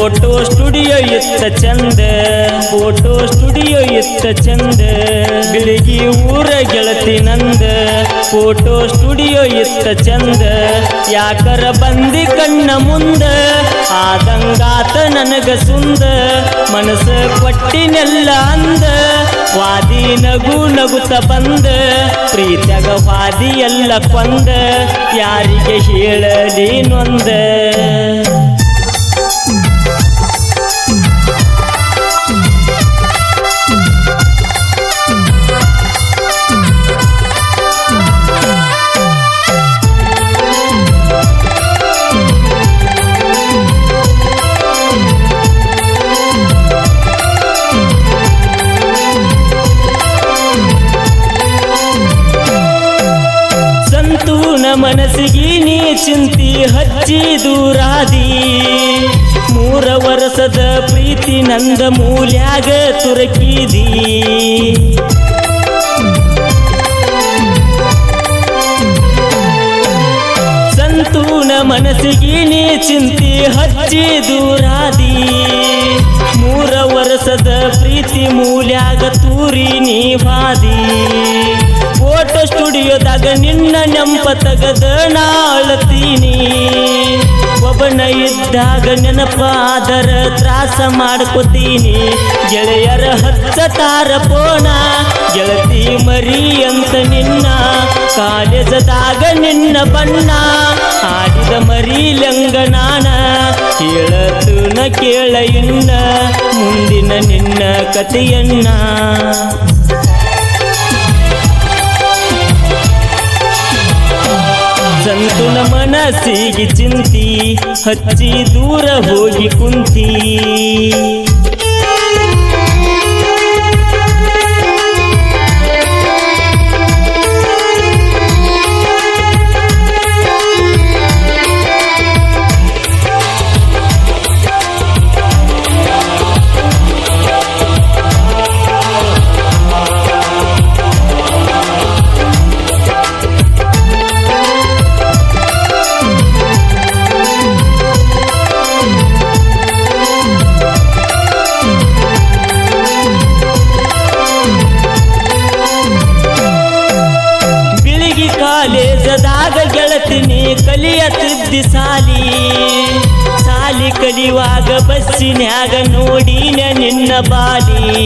Photo studio ಇತ್ತ ಚಂದ, photo studio ಇತ್ತ ಚಂದ. ಬಿಳಿಗಿ ಊರ ಗೆಳತಿ ನಂದ, ಫೋಟೋ ಸ್ಟುಡಿಯೋ ಇತ್ತ ಚಂದ. ಯಾಕರ ಬಂದಿ ಕಣ್ಣ ಮುಂದ, ಆದಂಗಾತ ನನಗ ಸುಂದ. ಮನಸ್ಸ ಕೊಟ್ಟಿನೆಲ್ಲ ಅಂದ, ವಾದಿ ನಗು ನಗುತ್ತ ಬಂದ. ಪ್ರೀತಗ ವಾದಿ ಎಲ್ಲ ಕೊಂದ, ಯಾರಿಗೆ ಹೇಳಲಿ ನೊಂದ. ಸಂತೂನ ಮನಸ್ಸಿಗೆ ನೀ ಚಿಂತಿ ಹಚ್ಚಿ ದೂರಾದಿ. ಮೂರ ವರ್ಷದ ಪ್ರೀತಿ ನಂದ ಮೂಲ್ಯಾಗ ತುರಕಿದಿ. ಸಂತೂನ ಮನಸ್ಸಿಗೆ ನೀ ಚಿಂತಿ ಹಚ್ಚಿ ದೂರಾದಿ. ಮೂರ ವರ್ಷದ ಪ್ರೀತಿ ಮೂಲ್ಯಾಗ ತೂರಿ ನೀ ಬಾದಿ ಫೋಟೋ ಸ್ಟುಡಿಯೋದಾಗ ನಿನ್ನ ನೆಂಪ ತಗದ ನಾಳತೀನಿ ಒಬ್ಬನ ಇದ್ದಾಗ ನೆನಪಾದರ ತ್ರಾಸ ಮಾಡ್ಕೋತೀನಿ. ಗೆಳೆಯರ ಹಚ್ಚತಾರ ಪೋಣ ಗೆಳತಿ ಮರಿ ಅಂತ ನಿನ್ನ, ಕಾಲೇಜದಾಗ ನಿನ್ನ ಬಣ್ಣ, ಆಡಿದ ಮರಿ ಲಂಗನಾನ ಕೇಳತು ನ ಕೇಳ ಇನ್ನ, ಮುಂದಿನ ನಿನ್ನ ಕಥೆಯನ್ನ. ಸಂತುನ ಮನಸ್ಸಿಗೆ ಚಿಂತಿ ಹಚ್ಚಿ ದೂರ ಹೋಗಿ ಕುಂತಿ. ಗೆಳತಿನಿ ಕಲಿಯತಿದ್ದಿ ಸಾಲಿ. ಸಾಲಿ ಕಲಿಯುವಾಗ ಬಸ್ಸಿನ್ಯಾಗ ನೋಡಿನ ನಿನ್ನ ಬಾಲಿ.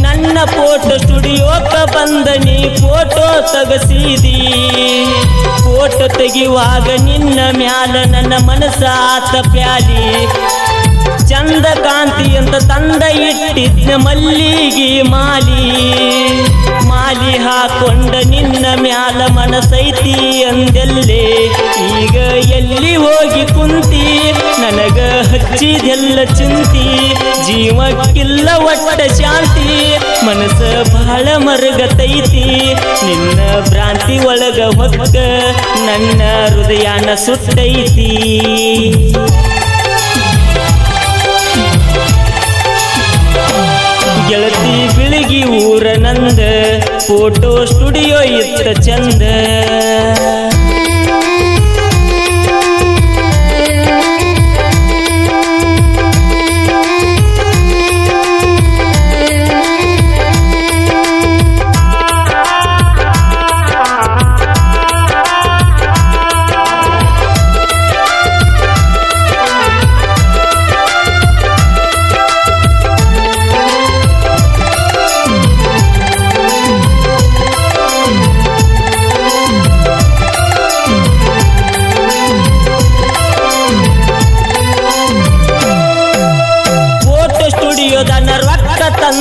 ನನ್ನ ಫೋಟೋ ಸ್ಟುಡಿಯೋಕ ಬಂದ ನೀ ಫೋಟೋ ತಗಸಿದಿ. ಫೋಟೋ ತೆಗೆಯುವಾಗ ನಿನ್ನ ಮ್ಯಾಲ ನನ್ನ ಮನಸ್ಸಾತ ಪ್ಯಾಲಿ. ಚಂದ ಕಾಂತಿ ಅಂತ ತಂದ ಇಟ್ಟಿದ್ನ ಮಲ್ಲಿಗೆ ಮಾಲಿ. ಮಾಲಿ ಹಾಕೊಂಡ ನಿನ್ನ ಮ್ಯಾಲ ಮನಸೈತಿ ಅಂದೆಲ್ಲೇ. ಈಗ ಎಲ್ಲಿ ಹೋಗಿ ಕುಂತಿ? ನನಗ ಹಚ್ಚಿದೆಲ್ಲ ಚಿಂತಿ. ಜೀವಕ್ಕಿಲ್ಲ ಒಟ್ಟ ಶಾಂತಿ. ಮನಸ್ಸ ಬಹಳ ಮರಗತೈತಿ. ನಿನ್ನ ಭ್ರಾಂತಿ ಒಳಗ ಹೊಕ್ಕ ನನ್ನ ಹೃದಯನ ಸುತ್ತೈತಿ ಬಿಳಿಗಿ ಊರ ನಂದ ಫೋಟೋ ಸ್ಟುಡಿಯೋ ಇತ್ತ ಚಂದ.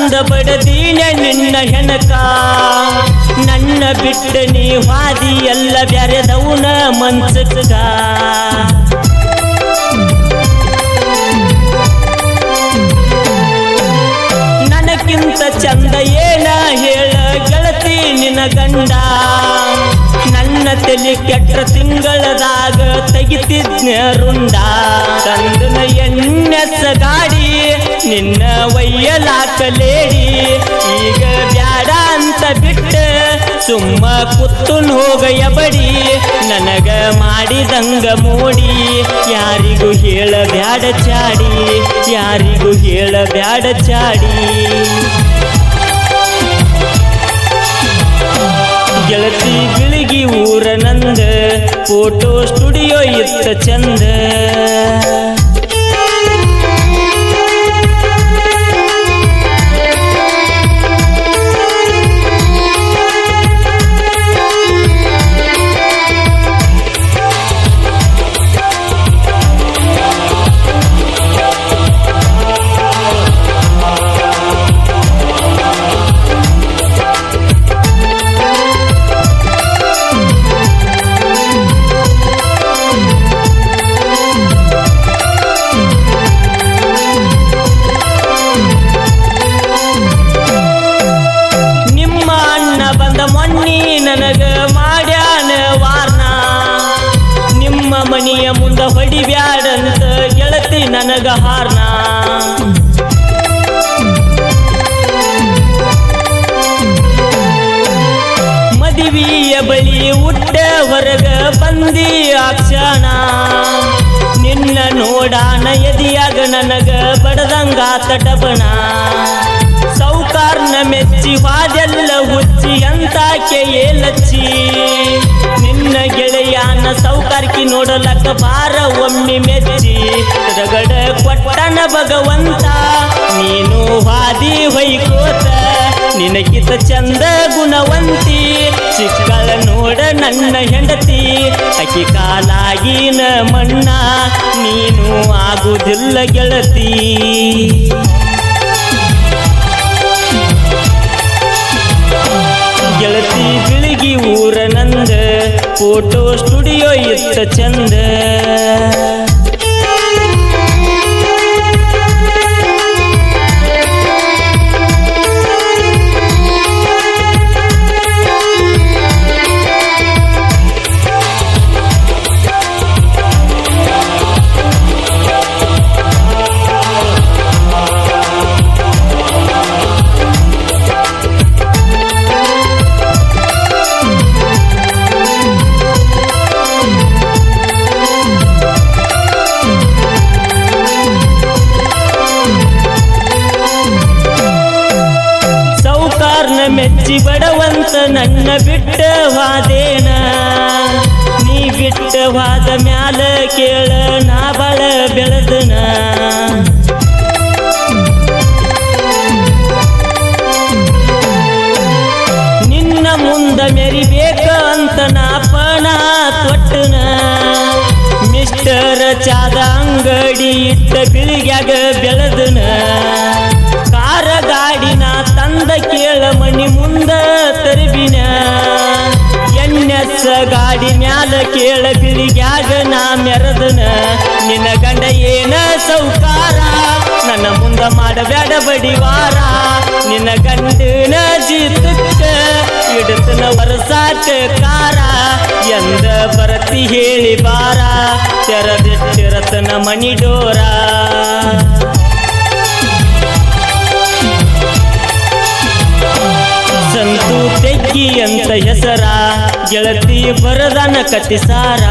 ತಂದ ಬಡದೀನ ನಿನ್ನ ಹೆಣಕ. ನನ್ನ ಬಿಟ್ಟ ನೀ ವಾದಿ ಎಲ್ಲ ಬ್ಯಾರೆದವನ ಮನ್ಸಕ್ಕ ನನಕ್ಕಿಂತ ಚಂದ ಏನ ಹೇಳ ಗೆಳತಿ ನಿನ ಗಂಡ. ನನ್ನ ತಲೆ ಕೆಟ್ಟ ತಿಂಗಳದಾಗ ತೆಗಿತಿದ್ನ ರುಂಡ. ತಂದನ ಎಣ್ಣೆ ನಿನ್ನ ಒಯ್ಯಲಾಕಲೇಡಿ ಈಗ ಬ್ಯಾಡ ಅಂತ ಬಿಟ್ಟ ಸುಮ್ಮ ಕುತ್ತುನ್ ಹೋಗಯ ಬಡಿ ನನಗ ಮಾಡಿದಂಗ ಮೋಡಿ. ಯಾರಿಗೂ ಹೇಳ ಬ್ಯಾಡ ಚಾಡಿ. ಯಾರಿಗೂ ಹೇಳ ಬ್ಯಾಡ ಚಾಡಿ. ಗೆಳತಿ ಬಿಳಿಗಿ ಊರ ನಂದ, ಫೋಟೋ ಸ್ಟುಡಿಯೋ ಇತ್ತ ಚಂದ. ಹಾರ್ನ ಮದುವೆಯ ಬಳಿ ಉಟ್ಟ ಹೊರಗ ಬಂದಿ ಆಕ್ಷಣ ನಿನ್ನ ನೋಡಾನ ಎದಿಯಾಗ ನನಗ ಬಡದಂಗ ತಡಬಣ ಸೌಕಾರ್ನ ಮೆಚ್ಚಿ ವಾದೆಲ್ಲ ಹುಚ್ಚಿ ಅಂತಾಕೆ ಏಲಚ್ಚಿ। ನಿನ್ನ ಗೆಳೆಯನ ಸೌಕಾರ್ಕಿ ನೋಡಲಕ್ಕ ಬಾರ ಒಮ್ಮೆ ಮೆಚ್ಚಿ ಕೊಟ್ಟನ ಭಗವಂತ, ನೀನು ವಾದಿ ಹೊಯ್ಕೋತ ನಿನಗಿತ ಚಂದ ಗುಣವಂತಿ. ಸಿಕ್ಕಳ ನೋಡ ನನ್ನ ಹೆಂಡತಿ ಅಕ್ಕಿ ಕಾಲಾಗಿನ ಮಣ್ಣ, ನೀನು ಆಗುದಿಲ್ಲ ಗೆಳತಿ. ಗೆಳತಿ ಬಿಳಿಗಿ ಊರ ನಂದ, ಫೋಟೋ ಸ್ಟುಡಿಯೋ ಇತ್ತ ಚಂದ. ನನ್ನ ಬಿಟ್ಟ ವಾದೇನ. ನೀ ಬಿಟ್ಟ ವಾದ ಮ್ಯಾಲ ಕೇಳ, ನಾ ಬಳ ಬೆಳೆದನ. ನಿನ್ನ ಮುಂದ ಮೆರಿಬೇಕ ಅಂತ ನಾ ಪಣ ತೊಟ್ಟನ. ಮಿಸ್ಟರ್ ಚಾದ ಅಂಗಡಿ ಇಟ್ಟ ಬಿಳಿಗ್ಯಾಗ ಗಾಡಿ ಮ್ಯಾಲ ಕೇಳ ಬಿಳಿಗ್ಯಾಗ ನಾ ಮೆರದನ ನಿನ್ನ ಗಂಡ ಏನ ಸೌಕಾರ? ನನ್ನ ಮುಂದ ಮಾಡಬೇಡ ಬಡಿವಾರ. ನಿನ್ನ ಗಂಡನ ಜೀತಕ್ಕ ಇಡತನ ವರ್ಷಾಟ ಕಾರ. ಎಂದ ಬರತಿ ಹೇಳಿ ಬಾರ. ತೆರದಿಟ್ಟಿರತನ ಮನಿ ಗೆಳತಿ ಅಂತ ಹೆಸರ ಗೆಳತಿ ಬರದನ ಕತಿಸಾರ